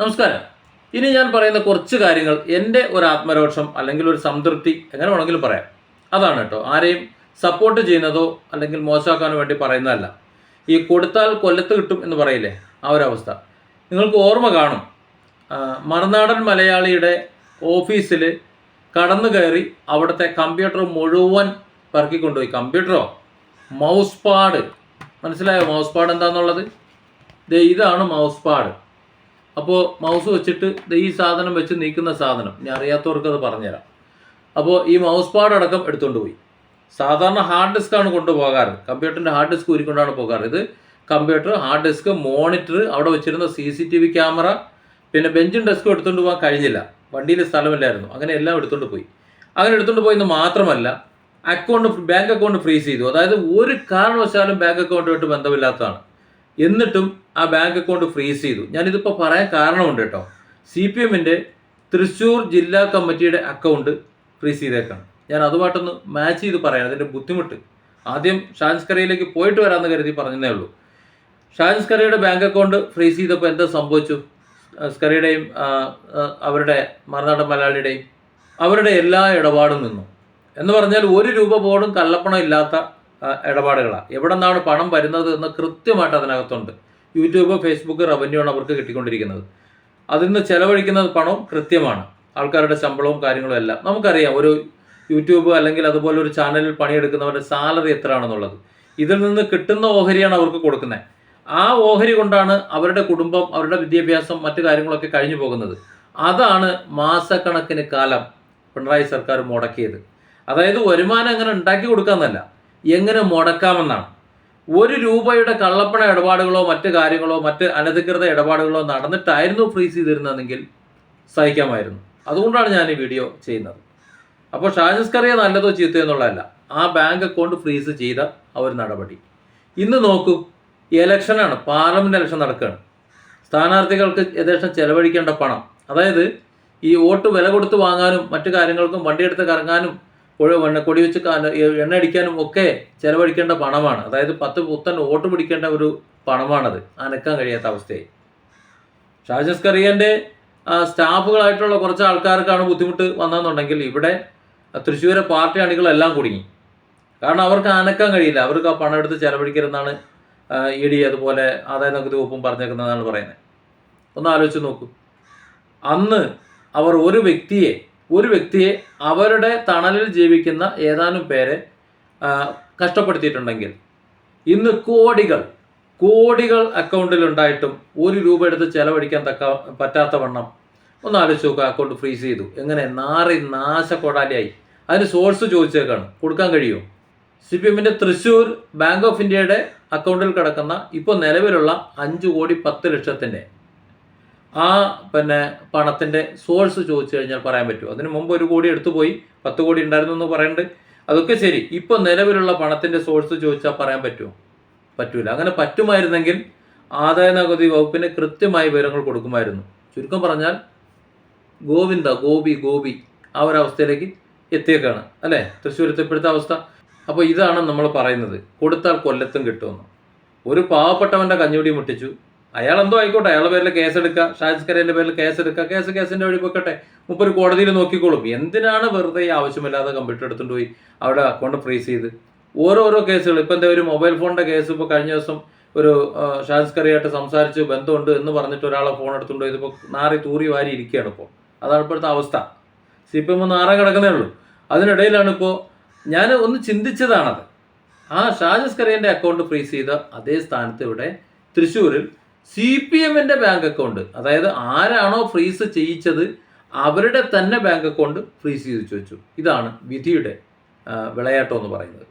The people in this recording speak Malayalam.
നമസ്കാരം. ഇനി ഞാൻ പറയുന്ന കുറച്ച് കാര്യങ്ങൾ എന്റെ ഒരു ആത്മരോഷം അല്ലെങ്കിൽ ഒരു സംതൃപ്തി എങ്ങനെ വേണമെങ്കിലും പറയാം. അതാണ് കേട്ടോ. ആരെയും സപ്പോർട്ട് ചെയ്യുന്നതോ അല്ലെങ്കിൽ മോശമാക്കാനോ വേണ്ടി പറയുന്നതല്ല. ഈ കൊടുത്താൽ കൊല്ലത്ത് കിട്ടും എന്ന് പറയില്ലേ? ആ അവസ്ഥ. നിങ്ങൾക്ക് ഓർമ്മ കാണും. മറുനാടൻ മലയാളിയുടെ ഓഫീസിൽ കടന്നു കയറി അവിടുത്തെ കമ്പ്യൂട്ടർ മുഴുവൻ പറക്കിക്കൊണ്ടുപോയി. കമ്പ്യൂട്ടറോ മൗസ് പാഡ് മനസ്സിലായോ മൗസ് പാഡ് എന്താണെന്നുള്ളത് ഇതാണ് മൗസ് പാഡ് അപ്പോൾ മൗസ് വെച്ചിട്ട് ഈ സാധനം വെച്ച് നീക്കുന്ന സാധനം. ഞാൻ അറിയാത്തവർക്ക് അത് പറഞ്ഞുതരാം. അപ്പോൾ ഈ മൗസ് പാഡ് അടക്കം എടുത്തുകൊണ്ട് പോയി. സാധാരണ ഹാർഡ് ഡിസ്ക് ആണ് കൊണ്ടുപോകാറ് കമ്പ്യൂട്ടറിന്റെ ഹാർഡ് ഡിസ്ക് ഊരിക്കൊണ്ടാണ് പോകാറ്. ഇത് കമ്പ്യൂട്ടർ ഹാർഡ് ഡിസ്ക് മോണിറ്റർ അവിടെ വെച്ചിരുന്ന C C T V camera പിന്നെ ബെഞ്ചും ഡെസ്കും എടുത്തുകൊണ്ട് പോകാൻ കഴിഞ്ഞില്ല. വണ്ടിയിൽ സ്ഥലമില്ലായിരുന്നു. അങ്ങനെ എല്ലാം എടുത്തുകൊണ്ട് പോയി. അങ്ങനെ എടുത്തുകൊണ്ട് പോയെന്ന് മാത്രമല്ല അക്കൗണ്ട് ബാങ്ക് അക്കൗണ്ട് ഫ്രീസ് ചെയ്തു. അതായത് ഒരു കാരണവശാലും ബാങ്ക് അക്കൗണ്ടുമായിട്ട് ബന്ധമില്ലാത്തതാണ്. എന്നിട്ടും ആ ബാങ്ക് അക്കൗണ്ട് ഫ്രീസ് ചെയ്തു. ഞാനിതിപ്പോൾ പറയാൻ കാരണമുണ്ട് കേട്ടോ. സി പി എമ്മിന്റെ തൃശ്ശൂർ ജില്ലാ കമ്മിറ്റിയുടെ അക്കൗണ്ട് ഫ്രീസ് ചെയ്തേക്കാണ്. ഞാൻ അതുമായിട്ടൊന്ന് മാച്ച് ചെയ്ത് പറയാൻ അതിന്റെ ബുദ്ധിമുട്ട്. ആദ്യം ഷാൻസ്കറിയിലേക്ക് പോയിട്ട് വരാമെന്ന് കരുതി പറഞ്ഞതേ ഉള്ളൂ. ഷാൻസ്കറിയുടെ ബാങ്ക് അക്കൗണ്ട് ഫ്രീസ് ചെയ്തപ്പോൾ എന്താ സംഭവിച്ചു? ആ, അവരുടെ മറുനാടൻ മലയാളിയുടെയും അവരുടെ എല്ലാ ഇടപാടും നിന്നു. എന്ന് പറഞ്ഞാൽ ഒരു രൂപ പോലും കള്ളപ്പണം ഇല്ലാത്ത ഇടപാടുകളാണ് എവിടെ നിന്നാണ് പണം വരുന്നത് എന്ന് കൃത്യമായിട്ട് അതിനകത്തുണ്ട്. യൂട്യൂബ് ഫേസ്ബുക്ക് റവന്യൂ ആണ് അവർക്ക് കിട്ടിക്കൊണ്ടിരിക്കുന്നത്. അതിൽ നിന്ന് ചെലവഴിക്കുന്ന പണവും കൃത്യമാണ്. ആൾക്കാരുടെ ശമ്പളവും കാര്യങ്ങളും എല്ലാം. നമുക്കറിയാം ഒരു യൂട്യൂബ് അല്ലെങ്കിൽ അതുപോലെ ഒരു ചാനലിൽ പണിയെടുക്കുന്നവരുടെ സാലറി എത്രയാണെന്നുള്ളത്. ഇതിൽ നിന്ന് കിട്ടുന്ന ഓഹരിയാണ് അവർക്ക് കൊടുക്കുന്നത്. ആ ഓഹരി കൊണ്ടാണ് അവരുടെ കുടുംബം അവരുടെ വിദ്യാഭ്യാസം മറ്റു കാര്യങ്ങളൊക്കെ കഴിഞ്ഞു പോകുന്നത്. അതാണ് മാസക്കണക്കിന് കാലം പിണറായി സർക്കാർ മുടക്കിയത്. അതായത് വരുമാനം അങ്ങനെ ഉണ്ടാക്കി കൊടുക്കാമെന്നല്ല എങ്ങനെ മുടക്കാമെന്നാണ്. ഒരു രൂപയുടെ കള്ളപ്പണ ഇടപാടുകളോ മറ്റ് കാര്യങ്ങളോ മറ്റ് അനധികൃത ഇടപാടുകളോ നടന്നിട്ടായിരുന്നു ഫ്രീസ് ചെയ്തിരുന്നതെങ്കിൽ സഹിക്കാമായിരുന്നു. അതുകൊണ്ടാണ് ഞാൻ ഈ വീഡിയോ ചെയ്യുന്നത്. അപ്പോൾ ഷാജസ്കറിയ നല്ലതോ ചീത്തയോ എന്നുള്ളതല്ല. ആ ബാങ്ക് അക്കൗണ്ട് ഫ്രീസ് ചെയ്ത ആ ഒരു നടപടി. ഇന്ന് നോക്കൂ ഇലക്ഷനാണ് പാർലമെന്റ് ഇലക്ഷൻ നടക്കുകയാണ്. സ്ഥാനാർത്ഥികൾക്ക് യഥേഷ്ടം ചെലവഴിക്കേണ്ട പണം. അതായത് ഈ വോട്ട് വില കൊടുത്ത് വാങ്ങാനും മറ്റു കാര്യങ്ങൾക്കും വണ്ടിയെടുത്ത് കറങ്ങാനും എണ്ണ കൊടി വെച്ച് എണ്ണ അടിക്കാനും ഒക്കെ ചെലവഴിക്കേണ്ട പണമാണ്. അതായത് പത്ത് പുത്തൻ വോട്ട് പിടിക്കേണ്ട ഒരു പണമാണത്. അനക്കാൻ കഴിയാത്ത അവസ്ഥയായി. ഷാജസ് കറിയന്റെ സ്റ്റാഫുകളായിട്ടുള്ള കുറച്ച് ആൾക്കാർക്കാണ് ബുദ്ധിമുട്ട് വന്നതെന്നുണ്ടെങ്കിൽ ഇവിടെ തൃശ്ശൂരെ പാർട്ടി അണികളെല്ലാം കുടുങ്ങി. കാരണം അവർക്ക് അനക്കാൻ കഴിയില്ല. അവർക്ക് ആ പണം എടുത്ത് ചെലവഴിക്കരുതെന്നാണ് ഇ ഡി അതുപോലെ ആദായ നികുതി വകുപ്പും പറഞ്ഞേക്കുന്നതാണ് പറയുന്നത്. ഒന്ന് ആലോചിച്ച് നോക്കൂ. അന്ന് അവർ ഒരു വ്യക്തിയെ ഒരു വ്യക്തിയെ അവരുടെ തണലിൽ ജീവിക്കുന്ന ഏതാനും പേരെ കഷ്ടപ്പെടുത്തിയിട്ടുണ്ടെങ്കിൽ ഇന്ന് കോടികൾ കോടികൾ അക്കൗണ്ടിൽ ഉണ്ടായിട്ടും ഒരു രൂപ എടുത്ത് ചെലവഴിക്കാൻ തക്ക പറ്റാത്ത വണ്ണം ഒന്ന് ആലോചിച്ച് നോക്കുക അക്കൗണ്ട് ഫ്രീസ് ചെയ്തു. എങ്ങനെ? നാറി നാശക്കൊടാലിയായി. അതിന് സോഴ്സ് ചോദിച്ചേക്കാണ്. കൊടുക്കാൻ കഴിയുമോ? സി പി എമ്മിന്റെ തൃശ്ശൂർ ബാങ്ക് ഓഫ് ഇന്ത്യയുടെ അക്കൗണ്ടിൽ കിടക്കുന്ന ഇപ്പോൾ നിലവിലുള്ള അഞ്ച് കോടി പത്ത് ലക്ഷത്തിന്റെ ആ പിന്നെ പണത്തിന്റെ സോഴ്സ് ചോദിച്ചു കഴിഞ്ഞാൽ പറയാൻ പറ്റുമോ അതിന് മുമ്പ് ഒരു കോടി എടുത്തു പോയി പത്ത് കോടി ഉണ്ടായിരുന്നു എന്ന് പറയുന്നുണ്ട് അതൊക്കെ ശരി. ഇപ്പോൾ നിലവിലുള്ള പണത്തിന്റെ സോഴ്സ് ചോദിച്ചാൽ പറയാൻ പറ്റുമോ? പറ്റൂല. അങ്ങനെ പറ്റുമായിരുന്നെങ്കിൽ ആദായ നികുതി വകുപ്പിന് കൃത്യമായ വിവരങ്ങൾ കൊടുക്കുമായിരുന്നു. ചുരുക്കം പറഞ്ഞാൽ ഗോവിന്ദ ഗോപി ഗോപി ആ ഒരു അവസ്ഥയിലേക്ക് എത്തിയേക്കാണ്. അല്ലേ? തൃശ്ശൂരത്തെ ഇപ്പോഴത്തെ അവസ്ഥ. അപ്പോൾ ഇതാണ് നമ്മൾ പറയുന്നത്. കൊടുത്താൽ കൊല്ലത്തും കിട്ടുമെന്ന്. ഒരു പാവപ്പെട്ടവന്റെ കഞ്ഞുടി മുട്ടിച്ചു. അയാൾ എന്തോ ആയിക്കോട്ടെ അയാളുടെ പേരിൽ കേസെടുക്കുക ഷാജിസ് കരേന്റെ പേരിൽ കേസെടുക്കുക കേസ് കേസിന്റെ വഴി പൊക്കട്ടെ. മുപ്പൊരു കോടതിയിൽ നോക്കിക്കോളും. എന്തിനാണ് വെറുതെ ആവശ്യമില്ലാതെ കമ്പ്യൂട്ടർ എടുത്തുകൊണ്ട് പോയി അവിടെ അക്കൗണ്ട് ഫ്രീസ് ചെയ്ത്? ഓരോരോ കേസുകൾ ഇപ്പം എന്താ ഒരു മൊബൈൽ ഫോണിന്റെ കേസ് ഇപ്പോൾ കഴിഞ്ഞ ദിവസം ഒരു ഷാജിസ് കറിയായിട്ട് സംസാരിച്ച് ബന്ധമുണ്ട് എന്ന് പറഞ്ഞിട്ട് ഒരാളെ ഫോൺ എടുത്തുകൊണ്ട് പോയി. ഇതിപ്പോൾ നാറി തൂറി വാരി ഇരിക്കുകയാണ് ഇപ്പോൾ അതാണ് ഇപ്പോഴത്തെ അവസ്ഥ. സി പി എം നാറാൻ കിടക്കുന്നേ ഉള്ളൂ. അതിനിടയിലാണ് ഇപ്പോൾ ഞാൻ ഒന്ന് ചിന്തിച്ചതാണത്. ആ ഷാജസ് കറിയന്റെ അക്കൗണ്ട് ഫ്രീസ് ചെയ്ത അതേ സ്ഥാനത്ത് ഇവിടെ തൃശ്ശൂരിൽ സി പി എമ്മിന്റെ ബാങ്ക് അക്കൗണ്ട് അതായത് ആരാണോ ഫ്രീസ് ചെയ്യിച്ചത് അവരുടെ തന്നെ ബാങ്ക് അക്കൗണ്ട് ഫ്രീസ് ചെയ്തു വെച്ചു. ഇതാണ് വിധിയുടെ വിളയാട്ടം എന്ന് പറയുന്നത്.